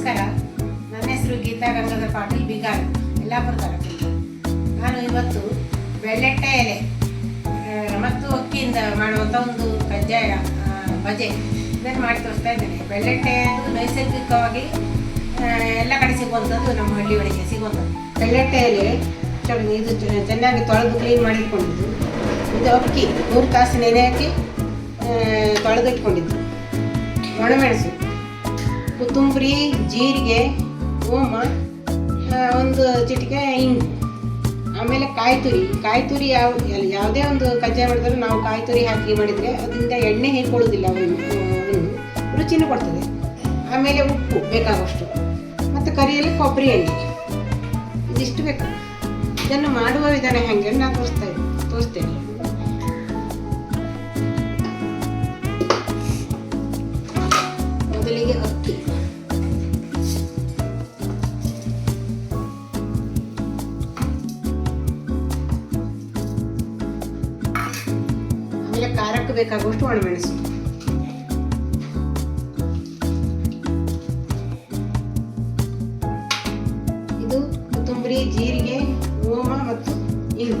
ನಮಸ್ಕಾರ. ನನ್ನ ಹೆಸರು ಗೀತಾ ರಂಗದ ಪಾಟೀಲ್, ಬಿಗಾರ್ ಎಲ್ಲ ಬರ್ತಾರೆ ನಾನು ಇವತ್ತು ಬೆಳ್ಳೆಟ್ಟೆ ಎಲೆ ಮತ್ತು ಅಕ್ಕಿಯಿಂದ ಮಾಡುವಂಥ ಒಂದು ಕಜ್ಜಾಯ ಬಜೆ ಇದನ್ನು ಮಾಡಿ ತೋರಿಸ್ತಾ ಇದ್ದೇನೆ. ಬೆಳ್ಳೆಟ್ಟೆ ನೈಸರ್ಗಿಕವಾಗಿ ಎಲ್ಲ ಕಡೆ ಸಿಗುವಂಥದ್ದು ನಮ್ಮ ಹಳ್ಳಿ ಒಳಗೆ ಸಿಗುವಂಥದ್ದು. ಬೆಳ್ಳೆಟ್ಟೆ ಎಲೆ ಇದು ಚೆನ್ನಾಗಿ ತೊಳೆದು ಕ್ಲೀನ್ ಮಾಡಿಟ್ಕೊಂಡಿದ್ದು. ಇದು ಅಕ್ಕಿ, ಮೂರು ತಾಸು ನೆನೆ ಹಾಕಿ ತೊಳೆದು ಇಟ್ಕೊಂಡಿದ್ದು ಒಣಮೆಣಸು. ಕೊತ್ತಂಬರಿ, ಜೀರಿಗೆ, ಓಮ ಒಂದು ಚಿಟಿಕೆ, ಹಿಂಗೆ. ಆಮೇಲೆ ಕಾಯಿ ತುರಿ. ಕಾಯಿ ತುರಿ ಯಾವ ಯಾವುದೇ ಒಂದು ಕಜ್ಜಾಯ ಮಾಡಿದ್ರು ನಾವು ಕಾಯಿ ತುರಿ ಹಾಕಿ ಮಾಡಿದರೆ ಅದರಿಂದ ಎಣ್ಣೆ ಹೇಳ್ಕೊಳ್ಳೋದಿಲ್ಲ ಅವನು ರುಚಿನೂ ಕೊಡ್ತದೆ. ಆಮೇಲೆ ಉಪ್ಪು ಬೇಕಾಗುವಷ್ಟು. ಮತ್ತು ಕರಿಯಲ್ಲಿ ಕೊಬ್ಬರಿ ಎಣ್ಣೆ. ಇದಿಷ್ಟು ಬೇಕು? ಇದನ್ನು ಮಾಡುವ ವಿಧಾನ ಹೆಂಗೆ ನಾನು ತೋರಿಸ್ತಾ ತೋರಿಸ್ತೇನೆ. ಖಾರಕ್ಕೆ ಬೇಕಾಗುವಷ್ಟು ಒಣಮೆಣಸು. ಇದು ಕೊತ್ತಂಬರಿ ಜೀರಿಗೆ ಓಮ ಮತ್ತು ಇಂಗು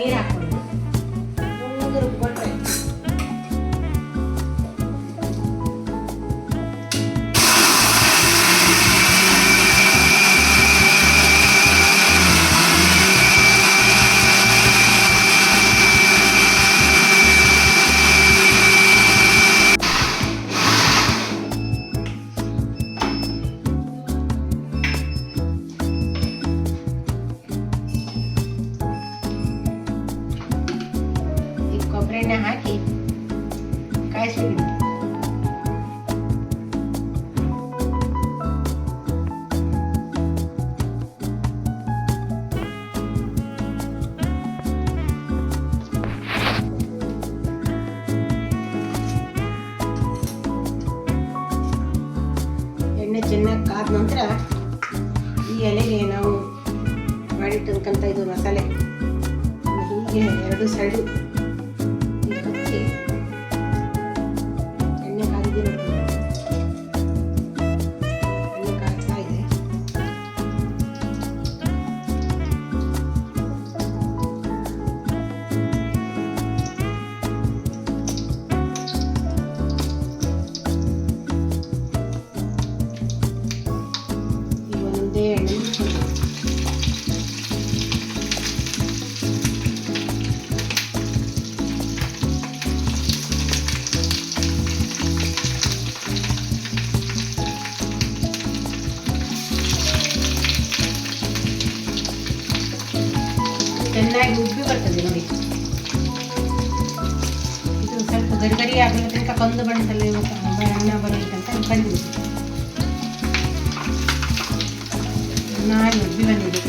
ಹಾಕಿ Cai ಎಣ್ಣೆ ಚೆನ್ನಾಗಿ ಕಾದ ನಂತರ ಈ ಎಲೆಗೆ ನಾವು ಮಾಡಿಟ್ಟಂತ ಇದು ಮಸಾಲೆ. ಹೀಗೆ ಎರಡು ಸೈಡು ಚೆನ್ನಾಗಿ ಉಬ್ಬಿ ಬರ್ತದೆ ನೋಡಿ. ಇದು ಸ್ವಲ್ಪ ಗರಿ ಗರಿ ತನಕ ಕಂದು ಬಣ್ಣದಲ್ಲಿ ಅಣ್ಣ ಬರಲಿ ಕಂಡು ಚೆನ್ನಾಗಿ ಉಬ್ಬಿ ಬಂದಿದೆ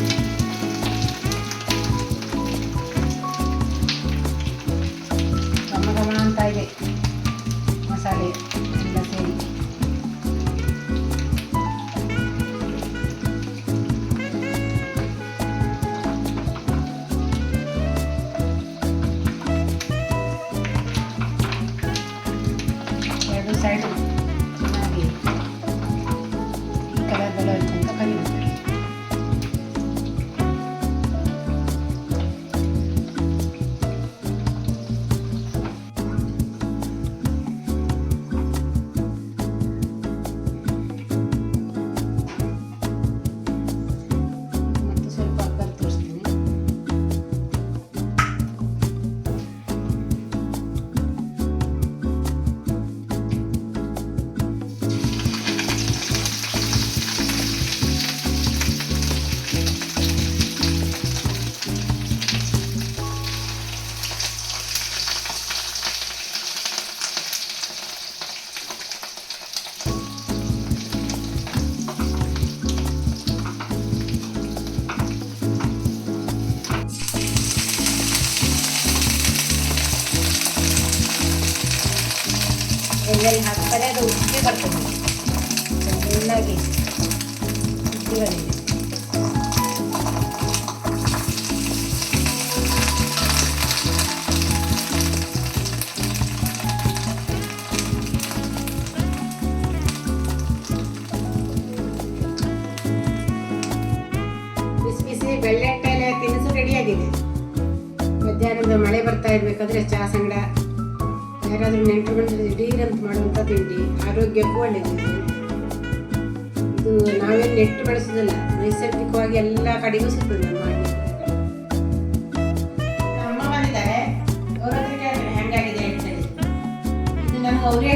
ನೀರಲ್ಲಿ ಹಾಕ್ತಾರೆ ಅದು ಉಪ್ಪಿ ಬರ್ತದೆ ಚೆನ್ನಾಗಿ ಉಪ್ಪಿ ಬಂದಿದೆ ಬಿಸಿ ಬಿಸಿ ಬೆಳ್ಳೆಟ್ಟೆ ಎಲೆ ತಿನಿಸು ರೆಡಿಯಾಗಿದೆ ಮಧ್ಯಾಹ್ನದ ಮಳೆ ಬರ್ತಾ ಇರ್ಬೇಕಾದ್ರೆ ಚಹಾ ಸಂಗಡ ಯಾರಾದ್ರೂ ನೆಂಟರು ಬಂದರೆ ಅಂತ ಮಾಡುವಂಥ ತಿಂಡಿ, ಆರೋಗ್ಯಕ್ಕೂ ಒಳ್ಳೆಯದು ಇದು ನಾವೇನು ನೆಟ್ಟು ಬೆಳೆಸೋದಿಲ್ಲ, ನೈಸರ್ಗಿಕವಾಗಿ ಎಲ್ಲ ಕಡೆಗೂ ಸಿಗ್ತದೆ ನಮ್ಮ ಹಳ್ಳಿ ನಮ್ಮ ಬಂದಿದ್ದಾರೆ ಅವ್ರ ಹೆಂಗಾಗಿದೆ ಅಂತ ಹೇಳಿ. ಇದು ನಮ್ಮ ಅವರೇ